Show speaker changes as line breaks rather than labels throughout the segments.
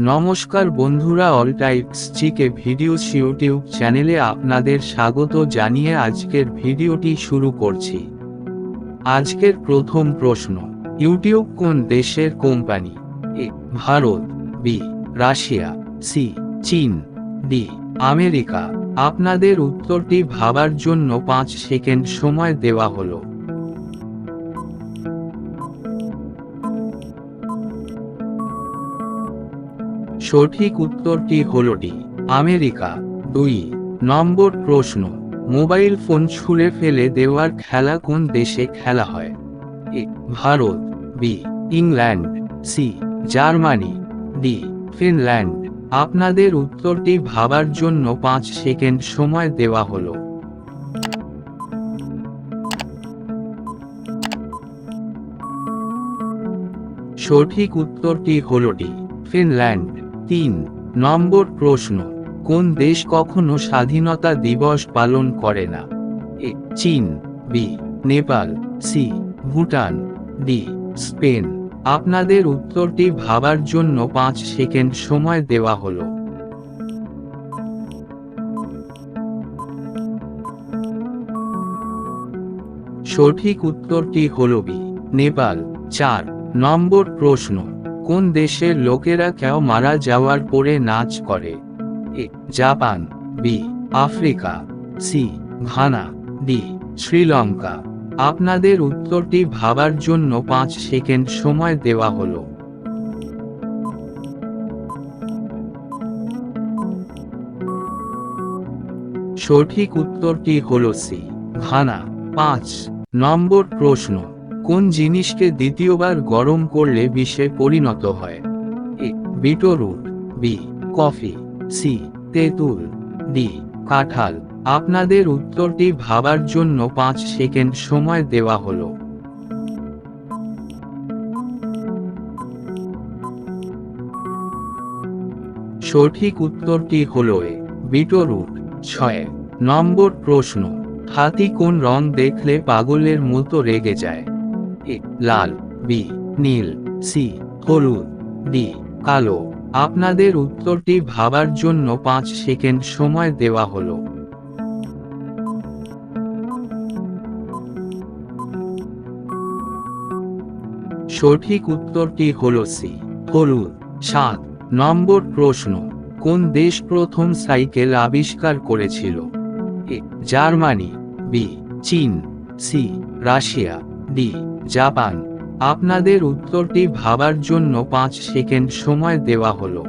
নমস্কার বন্ধুরা all types GK videos YouTube চ্যানেলে আপনাদের স্বাগত জানিয়ে আজকের ভিডিওটি শুরু করছি। আজকের প্রথম প্রশ্ন, ইউটিউব কোন দেশের company? A, Bharat, B, Russia, C, চীন, ডি, আমেরিকা। আপনাদের উত্তরটি ভাবার জন্য পাঁচ সেকেন্ড সময় দেওয়া হলো। সঠিক উত্তরটি হল ডি, আমেরিকা। দুই, নম্বর প্রশ্ন, মোবাইল ফোন ছুঁড়ে ফেলে দেওয়ার খেলা কোন দেশে খেলা হয়? A, Bharat, B, England, C, Germany, D, Finland. আপনাদের উত্তরটি ভাবার জন্য পাঁচ সেকেন্ড সময় দেওয়া হলো। সঠিক উত্তরটি হল ডি, ফিনল্যান্ড। তিন নম্বর প্রশ্ন, কোন দেশ কখনো স্বাধীনতা দিবস পালন করে না? এ, চীন, B, Nepal, C, Bhutan, D, Spain. আপনাদের উত্তরটি ভাবার জন্য পাঁচ সেকেন্ড সময় দেওয়া হলো। সঠিক উত্তরটি হল বি, নেপাল। চার নম্বর প্রশ্ন কোন দেশের লোকেরা কেউ মারা যাওয়ার পরে নাচ করে? A, Japan, B, Africa, C, Ghana, D, Sri Lanka. আপনাদের উত্তরটি ভাবার জন্য পাঁচ সেকেন্ড সময় দেওয়া হলো। সঠিক উত্তরটি হল সি, ঘানা। পাঁচ, নম্বর প্রশ্ন। কোন জিনিসকে দ্বিতীয়বার গরম করলে বিষে পরিণত হয়? A, beetroot, B, coffee, C, তেঁতুল, ডি, কাঁঠাল। আপনাদের উত্তরটি ভাবার জন্য পাঁচ সেকেন্ড সময় দেওয়া হলো। সঠিক উত্তরটি হল এ, বিটরুট। ছয়, নম্বর প্রশ্ন। হাতি কোন রং দেখলে পাগলের মতো রেগে যায়? এ লাল, বি নীল, সি হলুদ, ডি কালো। আপনাদের উত্তরটি ভাবার জন্য পাঁচ সেকেন্ড সময় দেওয়া হলো। সঠিক উত্তরটি হল সি হলুদ। সাত নম্বর প্রশ্ন, কোন দেশ প্রথম সাইকেল আবিষ্কার করেছিল? এ জার্মানি, বি চীন, সি রাশিয়া, ডি জাপান আপনাদের উত্তরটি ভাবার জন্য পাঁচ সেকেন্ড সময় দেওয়া হলো।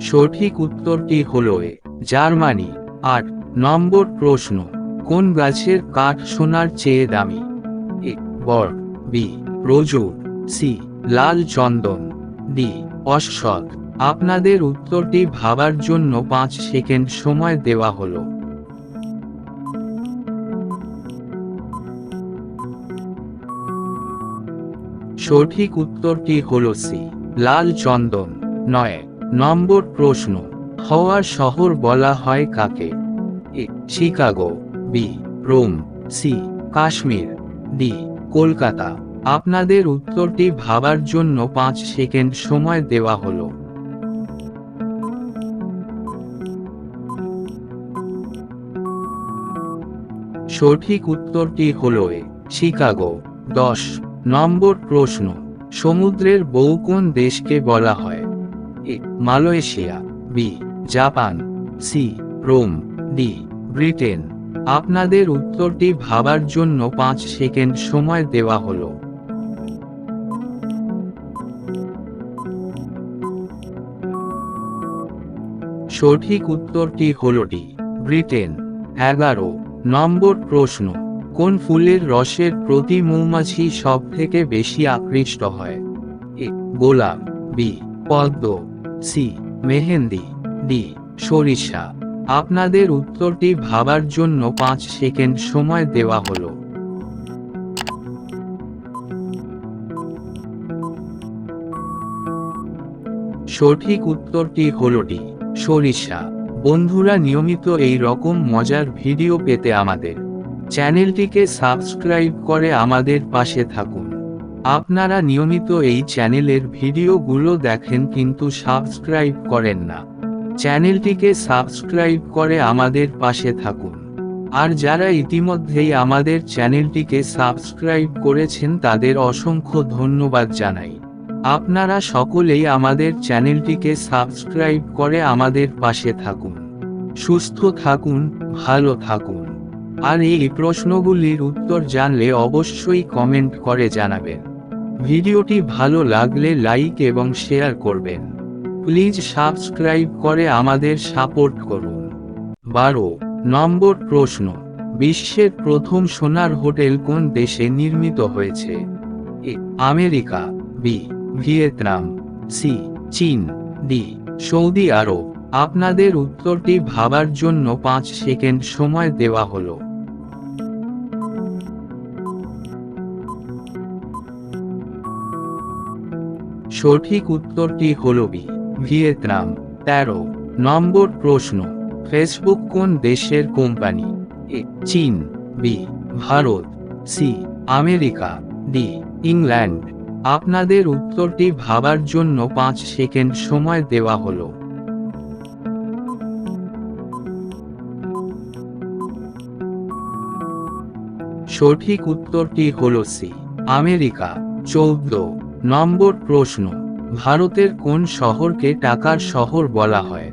সঠিক উত্তরটি হল এ, জার্মানি। আট নম্বর প্রশ্ন, কোন গাছের কাঠ সোনার চেয়ে দামি? এ, বর, বি রজুর সি, লাল চন্দন, ডি অশ্বত আপনাদের উত্তরটি ভাবার জন্য পাঁচ সেকেন্ড সময় দেওয়া হলো। সঠিক উত্তরটি হল সি, লাল চন্দন। নয়, নম্বর প্রশ্ন, হওয়ার শহর বলা হয় কাকে? A, Chicago. B, Rome. C, Kashmir. D, Kolkata. আপনাদের উত্তরটি ভাবার জন্য পাঁচ সেকেন্ড সময় দেওয়া হলো। সঠিক উত্তরটি হল এ, শিকাগো। দশ, নম্বর প্রশ্ন। সমুদ্রের বউ কোন দেশকে বলা হয়? A, Malaysia, B, Japan, C, Rome, D, Britain. আপনাদের উত্তরটি ভাবার জন্য পাঁচ সেকেন্ড সময় দেওয়া হলো। সঠিক উত্তরটি হল ডি, ব্রিটেন। এগারো নম্বর প্রশ্ন, কোন ফুলের রসের প্রতি মৌমাছি সব থেকে বেশি আকৃষ্ট হয়? এ, গোলাপ, বি, পদ্ম, সি, মেহেন্দি, ডি, সরিষা। আপনাদের উত্তরটি ভাবার জন্য পাঁচ সেকেন্ড সময় দেওয়া হলো। সঠিক উত্তরটি হল ডি, সরিষা। বন্ধুরা নিয়মিত এই রকম মজার ভিডিও পেতে আমাদের চ্যানেলটিকে সাবস্ক্রাইব করে আমাদের পাশে থাকুন। আপনারা নিয়মিত এই চ্যানেলের ভিডিওগুলো দেখেন কিন্তু সাবস্ক্রাইব করেন না। চ্যানেলটিকে সাবস্ক্রাইব করে আমাদের পাশে থাকুন। আর যারা ইতিমধ্যেই আমাদের চ্যানেলটিকে সাবস্ক্রাইব করেছেন তাদের অসংখ্য ধন্যবাদ জানাই। আপনারা সকলেই আমাদের চ্যানেলটিকে সাবস্ক্রাইব করে আমাদের পাশে থাকুন। সুস্থ থাকুন, ভালো থাকুন। আর এই প্রশ্নগুলির উত্তর জানলে অবশ্যই কমেন্ট করে জানাবেন। ভিডিওটি ভালো লাগলে লাইক এবং শেয়ার করবেন। প্লিজ সাবস্ক্রাইব করে আমাদের সাপোর্ট করুন। বারো, নম্বর প্রশ্ন। বিশ্বের প্রথম সোনার হোটেল কোন দেশে নির্মিত হয়েছে? আমেরিকা, বি ভিয়েতনাম সি চীন, ডি, সৌদি আরব। আপনাদের উত্তরটি ভাবার জন্য পাঁচ সেকেন্ড সময় দেওয়া হলো। সঠিক উত্তরটি হল বি, ভিয়েতনাম। তেরো, নম্বর প্রশ্ন, ফেসবুক কোন দেশের কোম্পানি? এ, চীন, B, Bharat, C, America, D, England. আপনাদের উত্তরটি ভাবার জন্য পাঁচ সেকেন্ড সময় দেওয়া হলো। সঠিক উত্তরটি হল সি, আমেরিকা। চৌদ্দ, নম্বর প্রশ্ন, ভারতের কোন শহরকে টাকার শহর বলা হয়?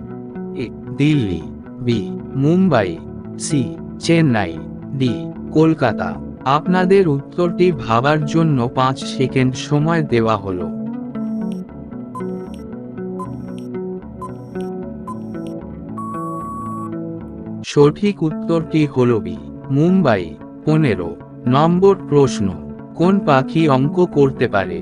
A, Delhi, B, Mumbai, C, Chennai, D, Kolkata. আপনাদের উত্তরটি ভাবার জন্য পাঁচ সেকেন্ড সময় দেওয়া হলো। সঠিক উত্তরটি হল বি, মুম্বাই। পনেরো, নম্বর প্রশ্ন, কোন পাখি অঙ্ক করতে পারে?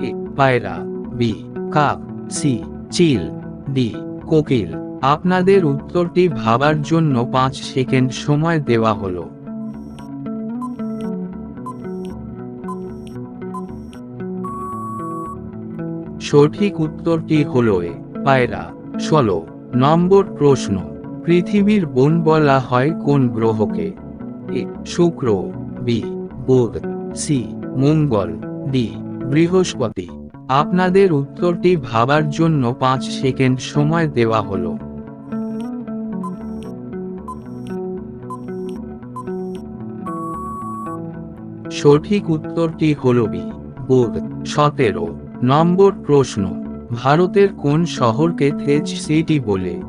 এ, পায়রা, বি, কাক, সি, চিল, ডি, কোকিল। আপনাদের উত্তরটি ভাবার জন্য পাঁচ সেকেন্ড সময় দেওয়া হলো। সঠিক উত্তরটি হল এ। পায়রা, ষোলো। নম্বর প্রশ্ন, পৃথিবীর বোন বলা হয় কোন গ্রহকে? এ, শুক্র, বি, বুধ, সি, মঙ্গল, ডি, বৃহস্পতি। আপনাদের উত্তরটি ভাবার জন্য পাঁচ সেকেন্ড সময় দেওয়া হলো। সঠিক উত্তরটি হল বি, বুধ, সতেরো। নম্বর প্রশ্ন, ভারতের কোন শহরকে থেজ সিটি বলে?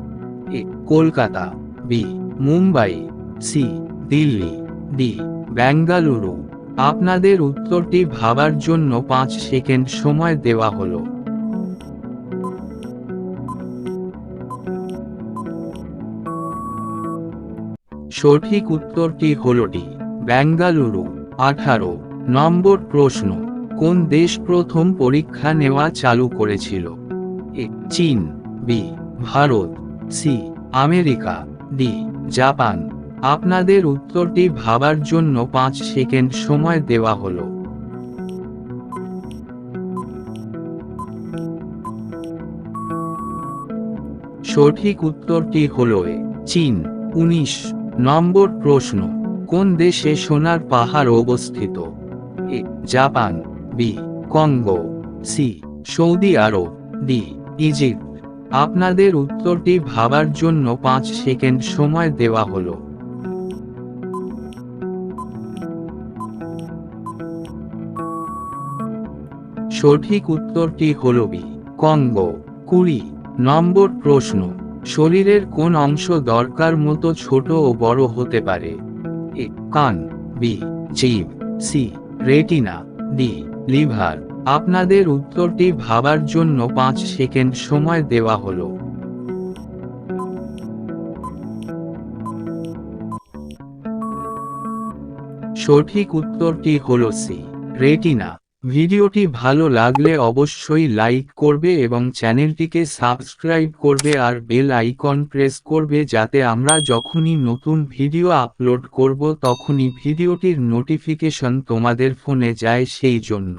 A, Kolkata, B, Mumbai, C, Delhi, D Bengaluru আপনাদের উত্তরটি ভাবার জন্য পাঁচ সেকেন্ড সময় দেওয়া হলো। সঠিক উত্তরটি হল ডি আঠারো, নম্বর প্রশ্ন কোন দেশ প্রথম পরীক্ষা নেওয়া চালু করেছিল? এ, চীন, B, Bharat, C, America, D, Japan. আপনাদের উত্তরটি ভাবার জন্য পাঁচ সেকেন্ড সময় দেওয়া হলো। সঠিক উত্তরটি হল এ, চীন। উনিশ, নম্বর প্রশ্ন। কোন দেশে সোনার পাহাড় অবস্থিত? A, Japan. B, Congo. C, Saudi Arab. D Egypt আপনাদের উত্তরটি ভাবার জন্য পাঁচ সেকেন্ড সময় দেওয়া হলো। সঠিক উত্তরটি হল বি, কঙ্গো। কুড়ি, নম্বর প্রশ্ন। শরীরের কোন অংশ দরকার মতো ছোট ও বড় হতে পারে? এ, কান। বি জিভ সি, রেটিনা। ডি লিভার, আপনাদের উত্তরটি ভাবার জন্য পাঁচ সেকেন্ড সময় দেওয়া হলো। সঠিক উত্তরটি হল সি, রেটিনা। ভিডিওটি ভালো লাগলে অবশ্যই লাইক করবে এবং চ্যানেলটিকে সাবস্ক্রাইব করবে আর বেল আইকন প্রেস করবে যাতে আমরা যখনই নতুন ভিডিও আপলোড করব তখনই ভিডিওটির নোটিফিকেশন তোমাদের ফোনে যায় সেই জন্য।